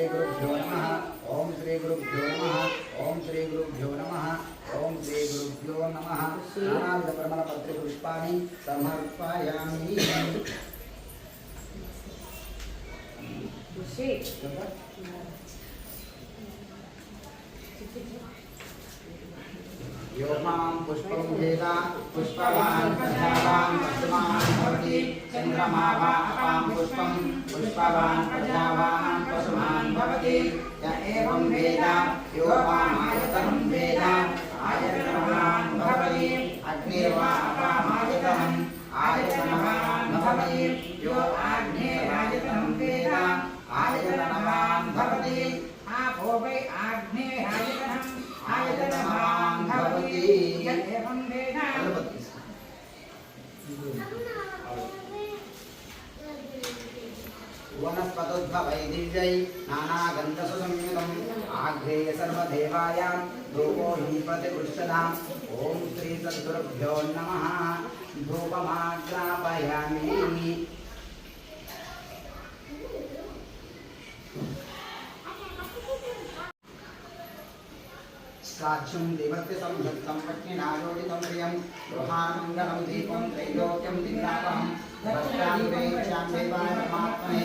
श्री गुरुभ्यो नम। ओं श्री गुरुभ्यो नम। ओं श्री गुरुभ्यो नम। ओं श्री गुरुभ्यो नम। नानाविध प्रमल पत्र पुष्पाणि समर्पयामि यो माँ पुष्पं भेदा पुष्पवान् कथावान् पद्मान् भवति। चन्द्रमा वा अपां पुष्पं पुष्पवान् प्रजावान् पशुमान् भवति य एवं वेद यो भवैदिव्यै नानागन्धसुसंयुतम् आघ्रेय सर्वदेवायां धूपो हिपतिपृष्टदाम् ॐ श्रीसद्गुरुभ्यो नमः। धूपमाग्रापयामि साक्ष्यं देवस्य संयुक्तं पत्नीनायोजितं प्रियं। गृहामङ्गलं दीपं त्रैलोक्यं दिङ्गापहं भक्तानि वैक्षां देवाय परमात्मने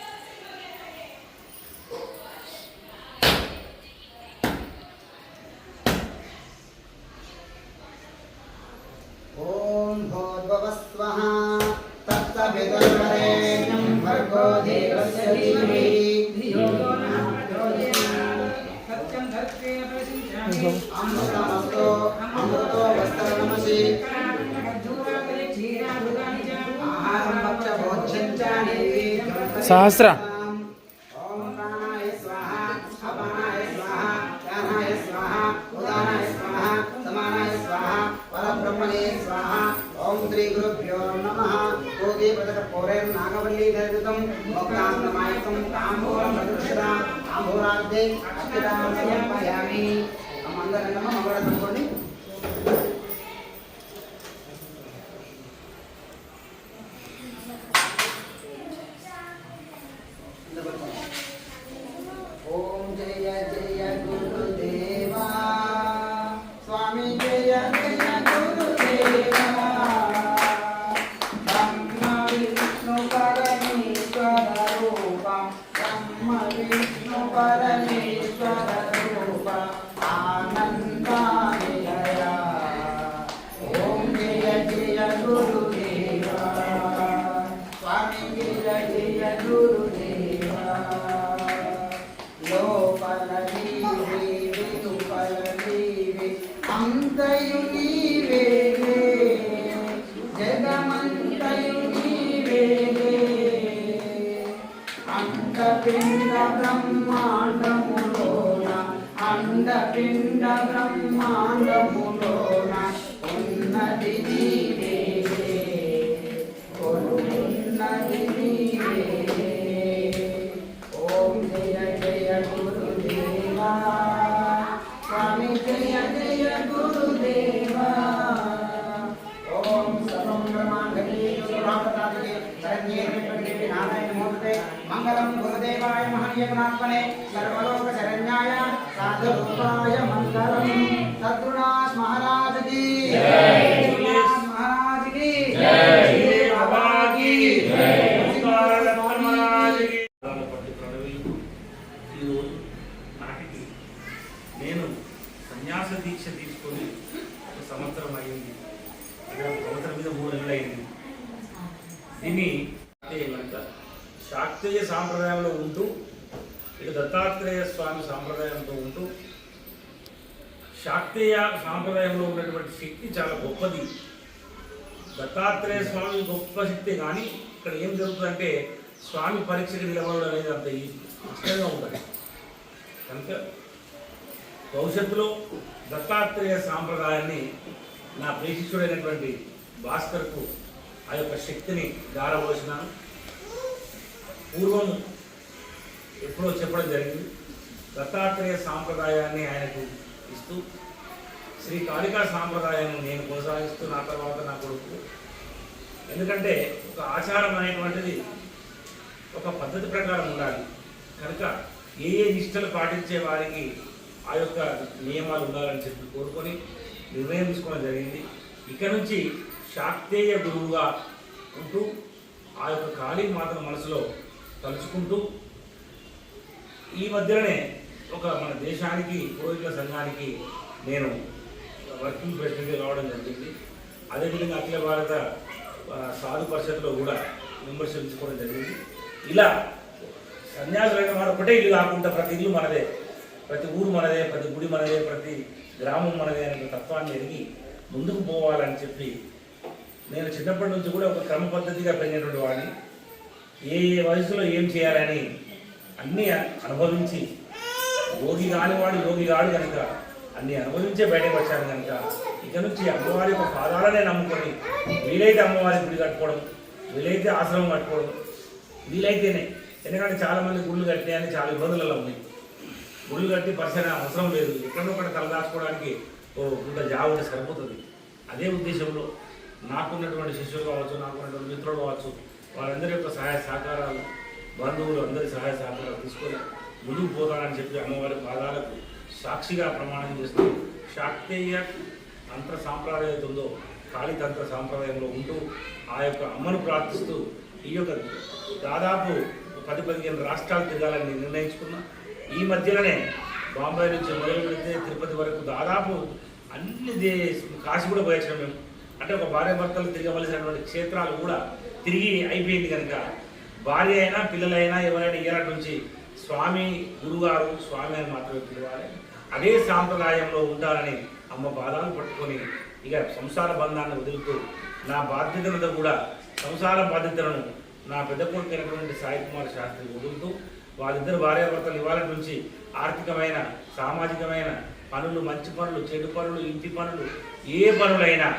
भर्गो देवस्य धीमहि धियो यो नः प्रचोदयात् सत्यं धत्ते प्रसिञ्चामि अमृतमस्तु अमृतो वस्त्रनमसि खज्जूरावलि क्षीरामृतानि च आहारं भक्षभोज्यं च नैवेद्यं सहस्र। నమస్తే అక్షరాన్ని సమర్పయామి అండపిండ బ్రహ్మాండములోన అండపిండ బ్రహ్మాండములోన ఉన్నది నీవేలే కొలున్నది మంగళం గురుదేవాయ మహనీయగుణాత్మనే సర్వలోక శరణ్యాయ సాధురూపాయ మంగళం సద్గుణాస్ మహారాజుకి మహారాజుకి నేను సన్యాస దీక్ష తీసుకొని శాక్తేయ సాంప్రదాయంలో ఉంటూ ఇక దత్తాత్రేయ స్వామి సాంప్రదాయంతో ఉంటూ శాక్తేయ సాంప్రదాయంలో ఉన్నటువంటి శక్తి చాలా గొప్పది. దత్తాత్రేయ స్వామి గొప్ప శక్తి కానీ ఇక్కడ ఏం జరుగుతుందంటే స్వామి పరీక్షకి నిలబడడం అనేది అంత కష్టంగా ఉంటుంది కనుక భవిష్యత్తులో దత్తాత్రేయ సాంప్రదాయాన్ని నా ప్రేషిష్యుడైనటువంటి భాస్కర్కు ఆ యొక్క శక్తిని దారవలసినాను పూర్వం ఎప్పుడో చెప్పడం జరిగింది. దత్తాత్రేయ సాంప్రదాయాన్ని ఆయనకు ఇస్తూ శ్రీ కాళికా సాంప్రదాయాన్ని నేను కొనసాగిస్తూ నా తర్వాత నా కొడుకు. ఎందుకంటే ఒక ఆచారం అనేటువంటిది ఒక పద్ధతి ప్రకారం ఉండాలి. కనుక ఏ ఏ నిష్టలు పాటించే వారికి ఆ యొక్క నియమాలు ఉండాలని చెప్పి కోరుకొని నిర్ణయం తీసుకోవడం జరిగింది. ఇక నుంచి శాక్తేయ గురువుగా ఉంటూ ఆ యొక్క కాళీ మాతను మనసులో తలుచుకుంటూ ఈ మధ్యలోనే ఒక మన దేశానికి పురోహితుల సంఘానికి నేను వర్కింగ్ ప్రెసిడెంట్గా రావడం జరిగింది. అదేవిధంగా అఖిల భారత సాధు పరిషత్లో కూడా మెంబర్షిప్ తీసుకోవడం జరిగింది. ఇలా సన్యాసులైన వారు ఒకటే ఇల్లు కాకుండా ప్రతి ఇల్లు మనదే. ప్రతి ఊరు మనదే ప్రతి గుడి మనదే ప్రతి గ్రామం మనదే అనే తత్వాన్ని ఎరిగి ముందుకు పోవాలని చెప్పి నేను చిన్నప్పటి నుంచి కూడా ఒక క్రమ పద్ధతిగా పెరిగినటువంటి వాడిని. ఏ ఏ వయసులో ఏం చేయాలని అన్నీ అనుభవించి యోగి కానివాడు యోగి కాడు కనుక అన్ని అనుభవించే బయటకు వచ్చాను కనుక ఇక నుంచి అమ్మవారి యొక్క పాదాలనే నమ్ముకొని వీలైతే అమ్మవారి గుడి కట్టుకోవడం వీలైతే ఆశ్రమం కట్టుకోవడం వీలైతేనే. ఎందుకంటే చాలామంది గుళ్ళు కట్టాయని చాలా ఇబ్బందులలో ఉన్నాయి. గుళ్ళు కట్టి పరిసర అవసరం లేదు. ఎక్కడో ఒకటి తలదాచుకోవడానికి ఓ గుంట జావుంటే సరిపోతుంది. అదే ఉద్దేశంలో నాకున్నటువంటి శిష్యులు కావచ్చు నాకున్నటువంటి మిత్రులు కావచ్చు వారందరి యొక్క సహాయ సహకారాలు బంధువులు అందరి సహాయ సహకారాలు తీసుకొని ముందుకు పోతానని చెప్పి అమ్మవారి పాదాలకు సాక్షిగా ప్రమాణం చేస్తూ శాక్తేయ తంత్ర సాంప్రదాయం ఉందో కాళీతంత్ర సాంప్రదాయంలో ఉంటూ ఆ యొక్క అమ్మను ప్రార్థిస్తూ ఈ యొక్క దాదాపు పది పదిహేను రాష్ట్రాలు తిరగాలని నిర్ణయించుకున్నా. ఈ మధ్యలోనే బాంబే నుంచి మొదలు పెడితే తిరుపతి వరకు దాదాపు అన్ని దే కాశీ కూడా పోయొచ్చాం మేము. అంటే ఒక భార్య భర్తలు తిరగవలసినటువంటి క్షేత్రాలు కూడా తిరిగి అయిపోయింది కనుక భార్య అయినా పిల్లలైనా ఎవరైనా ఇయర్ నుంచి స్వామి గురుగారు స్వామి అని మాత్రమే పిలవాలి. అదే సాంప్రదాయంలో ఉండాలని అమ్మ బాధలు పట్టుకొని ఇక సంసార బంధాన్ని వదులుతూ నా బాధ్యతలతో కూడా సంసార బాధ్యతలను నా పెద్ద కొడుకు అయినటువంటి సాయి కుమార్ శాస్త్రి వదులుతూ వాళ్ళిద్దరు భార్యాభర్తలు ఇవాళ నుంచి ఆర్థికమైన సామాజికమైన పనులు మంచి పనులు చెడు పనులు ఇంటి పనులు ఏ పనులైనా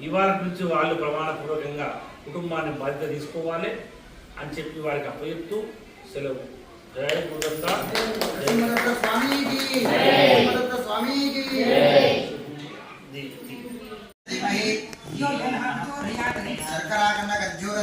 ఇవాళ నుంచి వాళ్ళు ప్రమాణపూర్వకంగా కుటుంబాన్ని బాధ్యత తీసుకోవాలి అని చెప్పి వారికి అప్పచెప్తూ సెలవు. జయ గురుదత్త స్వామికి స్వామికి शर्कराखण्ड गज्जूर